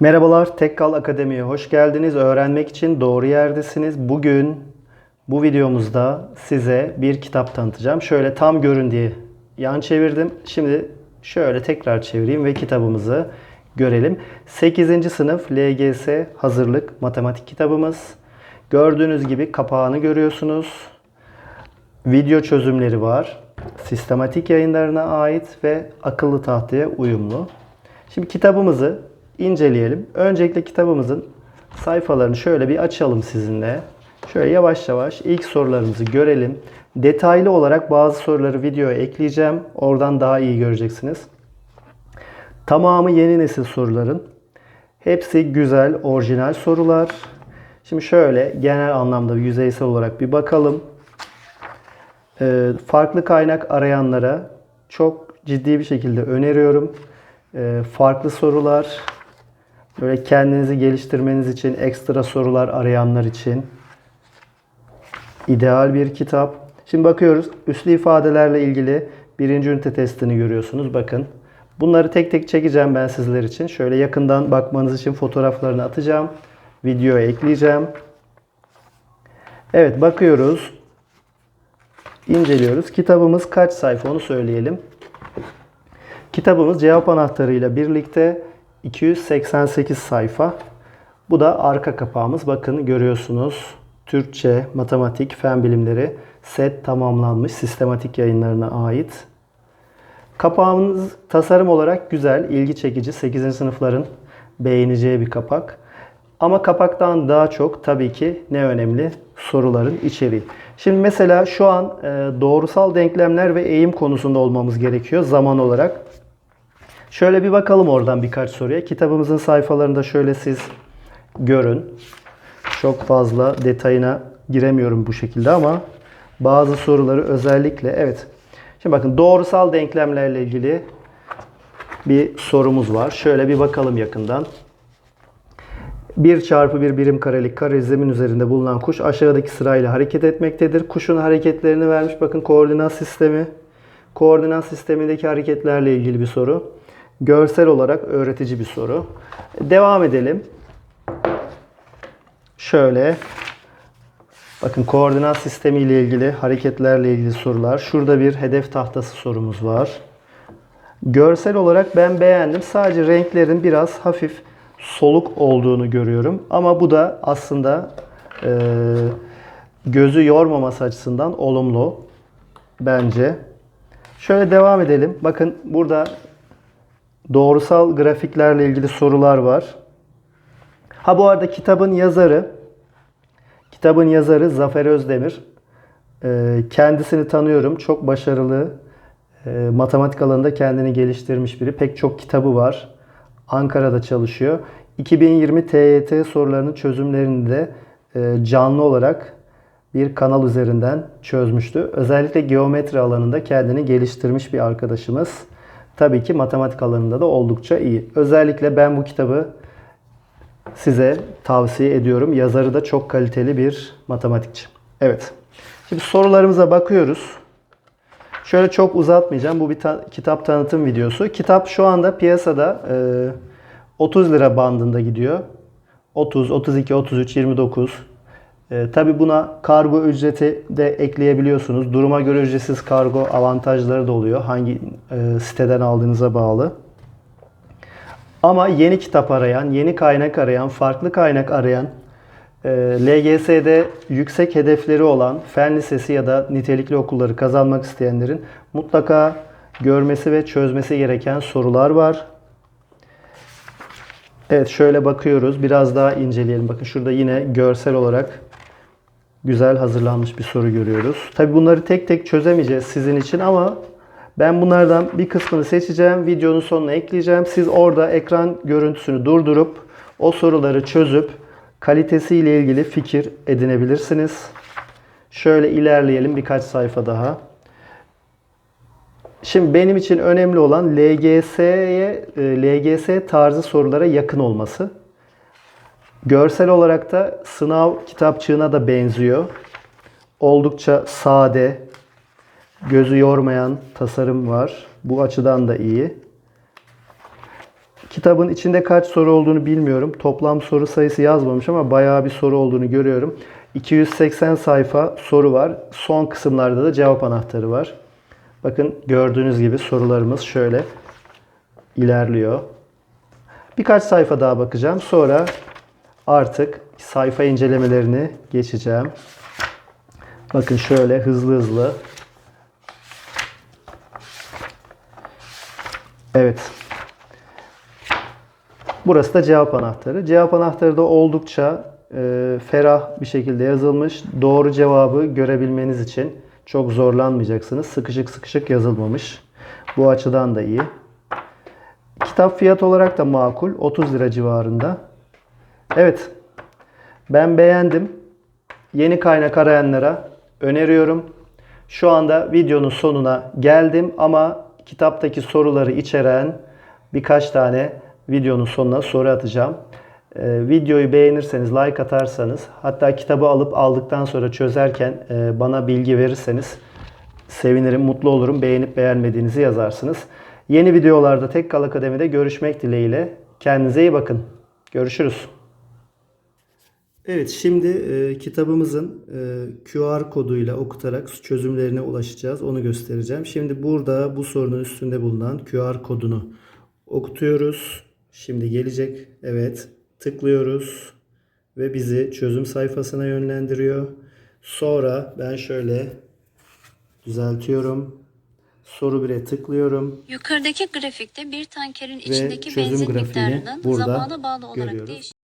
Merhabalar, Tekkal Akademi'ye hoş geldiniz. Öğrenmek için doğru yerdesiniz. Bugün bu videomuzda size bir kitap tanıtacağım. Şöyle tam görün diye yan çevirdim. Şimdi şöyle tekrar çevireyim ve kitabımızı görelim. 8. sınıf LGS hazırlık matematik kitabımız. Gördüğünüz gibi kapağını görüyorsunuz. Video çözümleri var. Sistematik yayınlarına ait ve akıllı tahtaya uyumlu. Şimdi kitabımızı inceleyelim. Öncelikle kitabımızın sayfalarını şöyle bir açalım sizinle. Şöyle yavaş yavaş ilk sorularımızı görelim. Detaylı olarak bazı soruları videoya ekleyeceğim. Oradan daha iyi göreceksiniz. Tamamı yeni nesil soruların. Hepsi güzel, orijinal sorular. Şimdi şöyle genel anlamda yüzeysel olarak bir bakalım. Ee, farklı kaynak arayanlara çok ciddi bir şekilde öneriyorum. Ee, farklı sorular, böyle kendinizi geliştirmeniz için ekstra sorular arayanlar için ideal bir kitap. Şimdi bakıyoruz üslü ifadelerle ilgili birinci ünite testini görüyorsunuz. Bakın bunları tek tek çekeceğim ben sizler için. Şöyle yakından bakmanız için fotoğraflarını atacağım. Videoya ekleyeceğim. Evet bakıyoruz. İnceliyoruz. Kitabımız kaç sayfa onu söyleyelim. Kitabımız cevap anahtarıyla birlikte 288 sayfa. Bu da arka kapağımız. Bakın görüyorsunuz. Türkçe, matematik, fen bilimleri set tamamlanmış sistematik yayınlarına ait. Kapağımız tasarım olarak güzel, ilgi çekici. 8. sınıfların beğeneceği bir kapak. Ama kapaktan daha çok tabii ki ne önemli? Soruların içeriği. Şimdi mesela şu an e, doğrusal denklemler ve eğim konusunda olmamız gerekiyor zaman olarak. Şöyle bir bakalım oradan birkaç soruya. Kitabımızın sayfalarında şöyle siz görün. Çok fazla detayına giremiyorum bu şekilde ama bazı soruları özellikle evet. Şimdi bakın doğrusal denklemlerle ilgili bir sorumuz var. Şöyle bir bakalım yakından. 1 çarpı 1 birim karelik kare zemin üzerinde bulunan kuş aşağıdaki sırayla hareket etmektedir. Kuşun hareketlerini vermiş. Bakın koordinat sistemi. Koordinat sistemindeki hareketlerle ilgili bir soru. Görsel olarak öğretici bir soru. Devam edelim. Şöyle. Bakın koordinat sistemi ile ilgili hareketlerle ilgili sorular. Şurada bir hedef tahtası sorumuz var. Görsel olarak ben beğendim. Sadece renklerin biraz hafif soluk olduğunu görüyorum. Ama bu da aslında e, gözü yormaması açısından olumlu bence. Şöyle devam edelim. Bakın burada doğrusal grafiklerle ilgili sorular var. Ha bu arada kitabın yazarı kitabın yazarı Zafer Özdemir. E, kendisini tanıyorum. Çok başarılı. E, matematik alanında kendini geliştirmiş biri. Pek çok kitabı var. Ankara'da çalışıyor. 2020 TYT sorularının çözümlerini de e, canlı olarak bir kanal üzerinden çözmüştü. Özellikle geometri alanında kendini geliştirmiş bir arkadaşımız. Tabii ki matematik alanında da oldukça iyi. Özellikle ben bu kitabı size tavsiye ediyorum. Yazarı da çok kaliteli bir matematikçi. Evet. Şimdi sorularımıza bakıyoruz. Şöyle çok uzatmayacağım. Bu bir ta- kitap tanıtım videosu. Kitap şu anda piyasada e, 30 lira bandında gidiyor. 30, 32, 33, 29. E, Tabi buna kargo ücreti de ekleyebiliyorsunuz. Duruma göre ücretsiz kargo avantajları da oluyor. Hangi e, siteden aldığınıza bağlı. Ama yeni kitap arayan, yeni kaynak arayan, farklı kaynak arayan, e, LGS'de yüksek hedefleri olan fen lisesi ya da nitelikli okulları kazanmak isteyenlerin mutlaka görmesi ve çözmesi gereken sorular var. Evet şöyle bakıyoruz. Biraz daha inceleyelim. Bakın şurada yine görsel olarak güzel hazırlanmış bir soru görüyoruz. Tabi bunları tek tek çözemeyeceğiz sizin için ama ben bunlardan bir kısmını seçeceğim. Videonun sonuna ekleyeceğim. Siz orada ekran görüntüsünü durdurup o soruları çözüp kalitesiyle ilgili fikir edinebilirsiniz. Şöyle ilerleyelim birkaç sayfa daha. Şimdi benim için önemli olan LGS'ye e, LGS tarzı sorulara yakın olması. Görsel olarak da sınav kitapçığına da benziyor. Oldukça sade, gözü yormayan tasarım var. Bu açıdan da iyi. Kitabın içinde kaç soru olduğunu bilmiyorum. Toplam soru sayısı yazmamış ama bayağı bir soru olduğunu görüyorum. 280 sayfa soru var. Son kısımlarda da cevap anahtarı var. Bakın gördüğünüz gibi sorularımız şöyle ilerliyor. Birkaç sayfa daha bakacağım. Sonra artık sayfa incelemelerini geçeceğim. Bakın şöyle hızlı hızlı. Evet. Burası da cevap anahtarı. Cevap anahtarı da oldukça e, ferah bir şekilde yazılmış. Doğru cevabı görebilmeniz için çok zorlanmayacaksınız. Sıkışık sıkışık yazılmamış. Bu açıdan da iyi. Kitap fiyat olarak da makul. 30 lira civarında. Evet. Ben beğendim. Yeni kaynak arayanlara öneriyorum. Şu anda videonun sonuna geldim ama kitaptaki soruları içeren birkaç tane videonun sonuna soru atacağım. Ee, videoyu beğenirseniz, like atarsanız, hatta kitabı alıp aldıktan sonra çözerken e, bana bilgi verirseniz sevinirim, mutlu olurum. Beğenip beğenmediğinizi yazarsınız. Yeni videolarda Tekkal Akademi'de görüşmek dileğiyle. Kendinize iyi bakın. Görüşürüz. Evet, şimdi e, kitabımızın e, QR koduyla okutarak çözümlerine ulaşacağız. Onu göstereceğim. Şimdi burada bu sorunun üstünde bulunan QR kodunu okutuyoruz. Şimdi gelecek. Evet, tıklıyoruz ve bizi çözüm sayfasına yönlendiriyor. Sonra ben şöyle düzeltiyorum. Soru 1'e tıklıyorum Yukarıdaki grafikte bir tankerin ve içindeki benzin miktarının burada zamana bağlı olarak değiştiğini